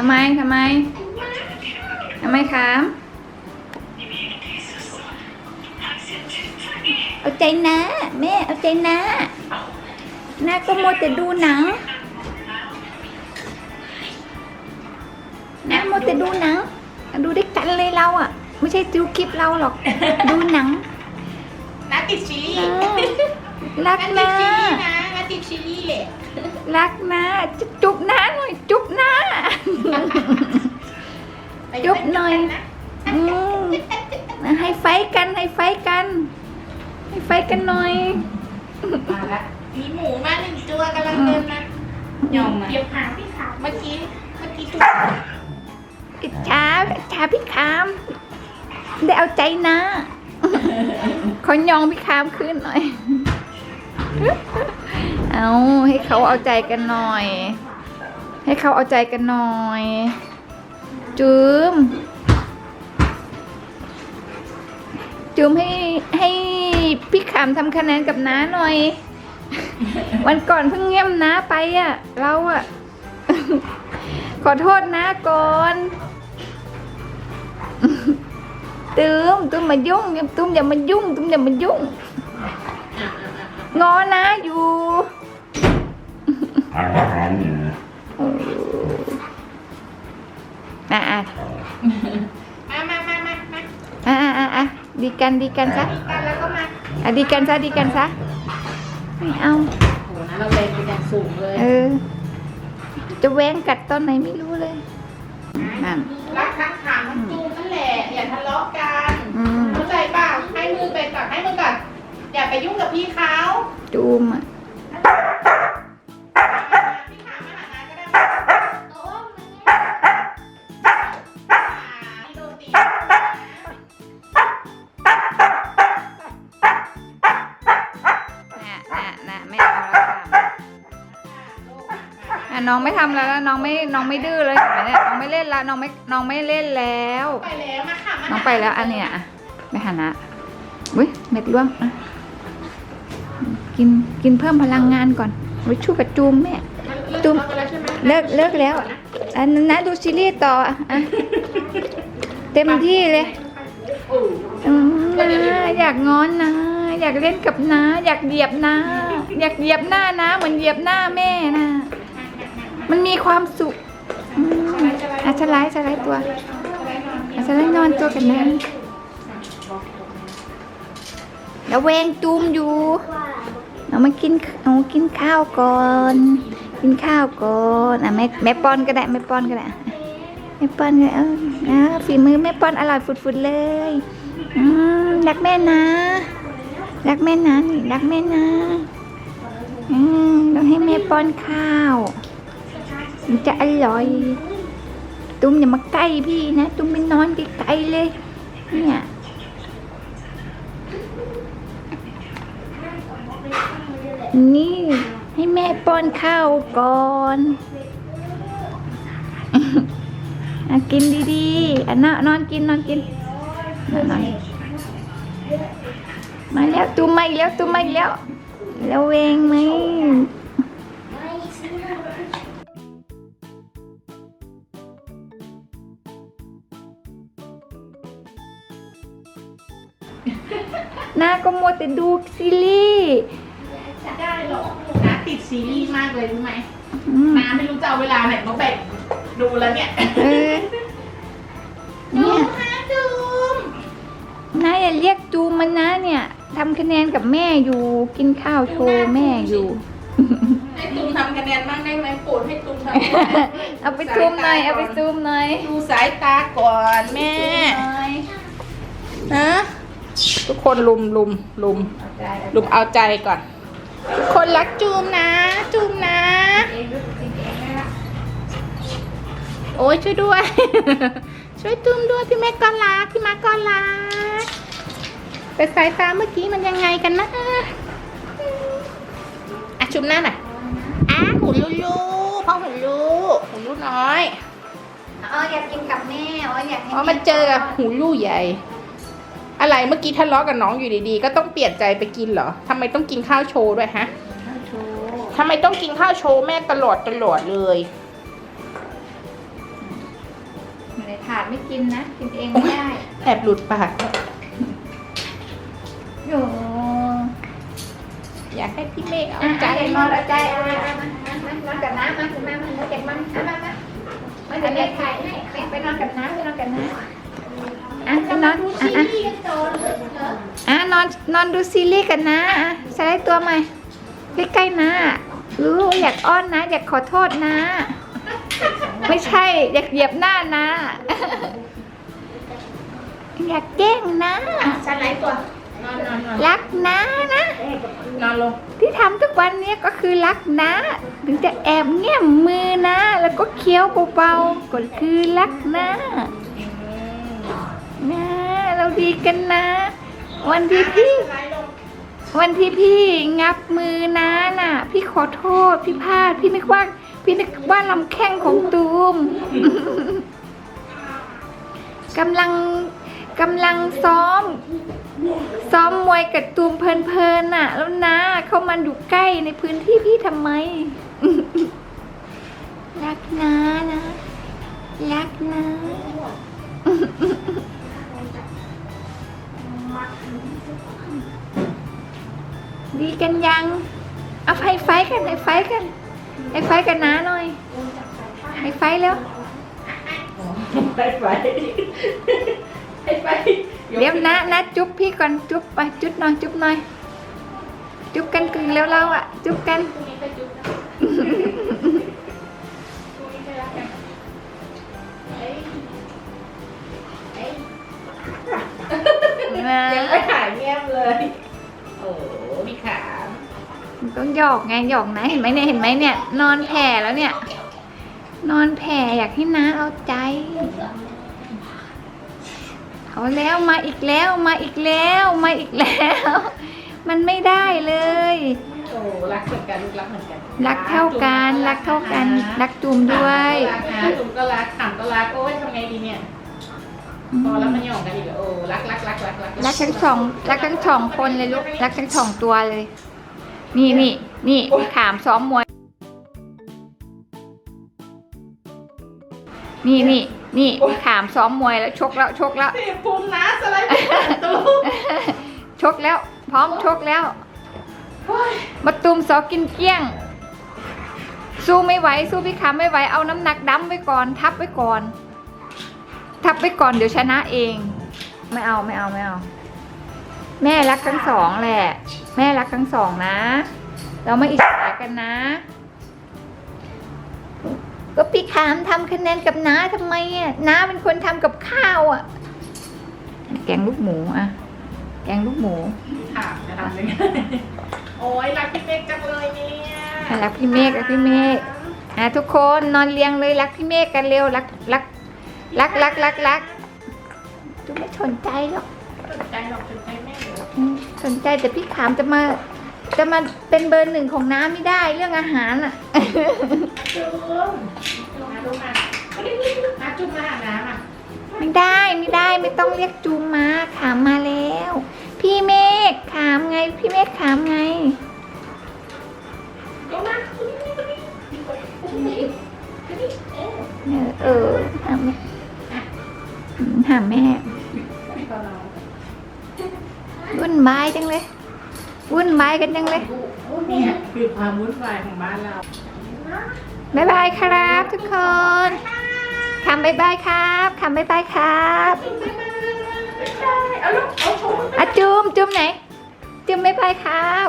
ทำไมทำไมทำไมครับเอาใจนะแม่เอาใจนะน้าก็มัวแต่ดูหนังน้ามัวแต่ดูหนัง ดูด้วยกันเลยเราอะ ไม่ใช่ดูคลิปเราหรอก ดูหนังน้าติดซีรีเอส์อรักน้าติดนะซีรีส์นะน้าติดซีรีส์แหละรักนะจะจุบหน้าหน่อยจุบหน้าจุ๊บ หน่อยอืมให้ไฟท์กันให้ไฟท์กัน ให้ไฟท์กันหน่อย มาละมีหมูมาหนึ่งตัวกำลังเดินมาหยองเดี๋ยวหาพี่ขาวเมื่อกี้เมื่อกี้ถูกอิจฉาอิจฉาพี่คาม ได้เอาใจนะ ขอยองพี่คามขึ้นหน่อย เอาให้เขาเอาใจกันหน่อย ให้เขาเอาใจกันหน่อย จืมจืมให้ให้พี่ขามทำคะแนนกับน้าหน่อย วันก่อนเพิ่งเงียบน้าไปอะ เราอะ ขอโทษนะก่อนตุ้มตุ้มมายุ่งตุ้มอย่ามายุ่งตุ้มอย่ามายุ่ง งอนะอยู่ อะอะมามามามามาอะอะอะอะดีกันดีกันซะกันแล้วก็มาอะดีกันซะดีกันซะไม่เอาโหนะเราเลยเป็นอย่างสูงเลยเออ จะแหวงกัดตอนไหนไม่รู้เลยนั่นรักทักถามมันจูงนั่นแหละอย่าทะเลาะกันอืมเข้าใจเปล่าให้มือไปก่อนให้มือก่อนอย่าไปยุ่งกับพี่เขา จูมอะ น้องไม่ทำแล้วแล้วน้องไม่น้องไม่ดื้อเลยเห็นไหมเนี่ยน้องไม่เล่นแล้วน้องไม่น้องไม่เล่นแล้ว ไปแล้วมาค่ะมาน้องไปแล้วอันเนี้ยอะไปหานะอุ้ยเม็ดร่วงอะกินกินเพิ่มพลังงานก่อนไว้ช่วยกับจูมแม่ตุ้มเลิกเลิกแล้วอันนั้นนะดูซีรีส์ต่ออะอะเต็มที่เลยอืมนะอยากงอนนะ อยากเล่นกับน้า อยากเหยียบน้า อยากเหยียบหน้านะเหมือนเหยียบหน้าแม่นะ มันมีความสุขอืมอะสไลด์สไลด์ตัวอะสไลด์นอนตัวกันนะแล้วแวงจูมอยู่เอามากินเอากินข้าวก่อน กินข้าวก่อนอะแม่แม่ป้อนก็ได้แม่ป้อนก็ได้อะแม่ป้อนก็ได้เอออะฝีมือแม่ป้อนอร่อยฝุดๆเลยอืมรักแม่นะรักแม่นะนี่รักแม่นะอืมต้องให้แม่ป้อนข้าว มันจะอร่อย ตุ้มอย่ามาใกล้พี่นะ ตุ้มไปนอนไกลๆเลย เนี่ยนี่ ให้แม่ป้อนข้าวก่อนอกินดีๆอะนอนนอนกินนอนกินนอนนอนมาแล้วตุ้มมาแล้วตุ้มมาแล้วแล้วเวงไหม หน้าก็มัวแต่ดูซีรีส์ได้หรอกน้าติดซีรีส์มากเลยรู้ไหมอืมน้าไม่รู้จะเอาเวลาไหนมาแบ่งดูแล้วเนี่ยเออดูเนี่ยนะดูมน้าอย่าเรียกจูมมันนะเนี่ยทำคะแนนกับแม่อยู่ กินข้าวโชว์แม่อยู่ ให้ตูมทำคะแนนบ้างได้ไหมโปรดให้ตูมทำคะแนนเอาไปซูมหน่อยเอาไปซูมหน่อยดูสายตาก่อนแม่ฮะ ทุกคนลุมลุมลุมลุมเอาใจก่อนทุกคนรักจูมนะ จูมนะ โอ้ยช่วยด้วย ช่วยจูมด้วยพี่แม่ก็รักพี่มาก็รักแต่สายตาเมื่อกี้มันยังไงกันนะอะชุมหน้าหน่อยอะหูลูลูพ่อหูลูหูลูน้อยอ๋ออยากกินกับแม่อ๋ออยากให้อ๋อมันเจอกับหูลู่ใหญ่ อะไรเมื่อกี้ทะเลาะกับน้องอยู่ดีๆ ก็ต้องเปลี่ยนใจไปกินเหรอทำไมต้องกินข้าวโชว์ด้วยฮะทำไมต้องกินข้าวโชว์แม่ตลอดตลอดเลยกินนะกินเองไม่ได้แอบหลุดปากโอ้อยากให้พี่เมฆเอาอะใจใจนอนเอาใจเอามามานอนกับน้ำมาคุณแม่มาเด็กมันมามามามาเดี๋ยวแม่ถ่ายให้ไปไปนอนกับน้ำไปนอนกับน้ำอะไปนอนอะอะอะ นอนนอนดูซีรีส์กันนะอะสไลด์ตัวใหม่ใกล้ๆนะรู้อยากอ้อนนะ อยากขอโทษนะ ไม่ใช่ อยากเหยียบหน้านะ อยากแกล้งนะชั้นไหนตัวนอนนอนนอนรักนะนะนอนลงที่ทำทุกวันเนี้ก็คือรักนะ ถึงจะแอบแง้มมือนะ แล้วก็เคี้ยวเบาๆก็คือรักนะนะเราดีกันนะ วันที่พี่ไหนลงวันที่พี่งับมือนะน่ะ พี่ขอโทษพี่พลาดพี่นึกว่า พี่นึกว่าลำแข้งของตูมกำลังกำลังซ้อม ซ้อมมวยกับตูมเพลินๆน่ะ แล้วนะเข้ามาอยู่ใกล้ในพื้นที่พี่ทำไม รักนะนะ รักนะ ดีกันยัง เอาไฟไฟกันไฟไฟกันไฟไฟกันนะหน่อยไฟไฟแล้วไปไปไปไปเดี๋ยวนะนะจุ๊บพี่ก่อนจุ๊บไปจุ๊บหน่อยจุ๊บหน่อย จุ๊บกันกึ่งแล้วเราอะ จุ๊บกันพรุ่งนี้ไปจุ๊บนะพรุ่งนี้ นะยังไม่หายเงียบเลย โอ้พี่ขามต้องหยอกไงหยอกนะเห็นไหมเนี่ยเห็นไหมเนี่ย นอนแผ่แล้วเนี่ย นอนแผ่อยากให้น้าเอาใจ เอาแล้วมาอีกแล้วมาอีกแล้วมาอีกแล้ว มันไม่ได้เลย โอ้รักเหมือนกันลูกรักเหมือนกันรักเท่ากันรักเท่ากันรักจูมด้วย รักนะจุมก็รักขำก็รักโอ้ยทำไงดีเนี่ย พอแล้วมันหยอกกันอีกแล้วโอ้รักรักรักรักรักรักทั้งสองรักทั้งสองคนเลยลูกรักทั้งสองตัวเลย นี่นี่นี่ขามซ้อมมวย นี่นี่นี่ขามซ้อมมวยแล้วชกแล้วชกแล้วเสียภูมินะสไลด์ไปประตูชกแล้ว พร้อมชกแล้วโอ้ยมาตุมสอกินเกลี้ยง สู้ไม่ไหวสู้พี่ขามไม่ไหวเอาน้ำหนักดำไว้ก่อน ทับไว้ก่อน ทับไว้ก่อนเดี๋ยวชนะเอง ไม่เอาไม่เอาไม่เอา แม่รักทั้งสองแหละ แม่รักทั้งสองนะ เราไม่อิจฉากันนะ ก็พี่ขามทำคะแนนกับน้าทำไมอะน้าเป็นคนทำกับข้าวอะ แกงลูกหมูอะ แกงลูกหมูถามจะทำยังไงโอ้ยรักพี่เมฆจังเลยเนี่ยอะรักพี่เมฆรักพี่เมฆอะทุกคนนอนเรียงเลยรักพี่เมฆกันเร็วรักรัก รักรักรักรักจุไม่สนใจหรอกสนใจหรอกสนใจแม่เหรออืมสนใจแต่พี่ขามจะมาจะมาเป็นเบอร์หนึ่งของน้ำไม่ได้เรื่องอาหารอะจุ๊มมาดูมามาจุ๊มมาหาน้ำอะไม่ได้ไม่ได้ไม่ต้องเรียกจูมมาขามมาแล้ว พี่เมฆขามไง พี่เมฆขามไง แม่ตอนเราวุ่นวายจังเลยวุ่นวายกันจังเลยเนี่ยคือความวุ่นวายของบ้านเราบ๊ายบายครับ ทุกคนคำบ๊ายบายครับคำบ๊ายบายครับเอาลูกเอาชมอะจุมจุมไหน จุมบ๊ายบายครับ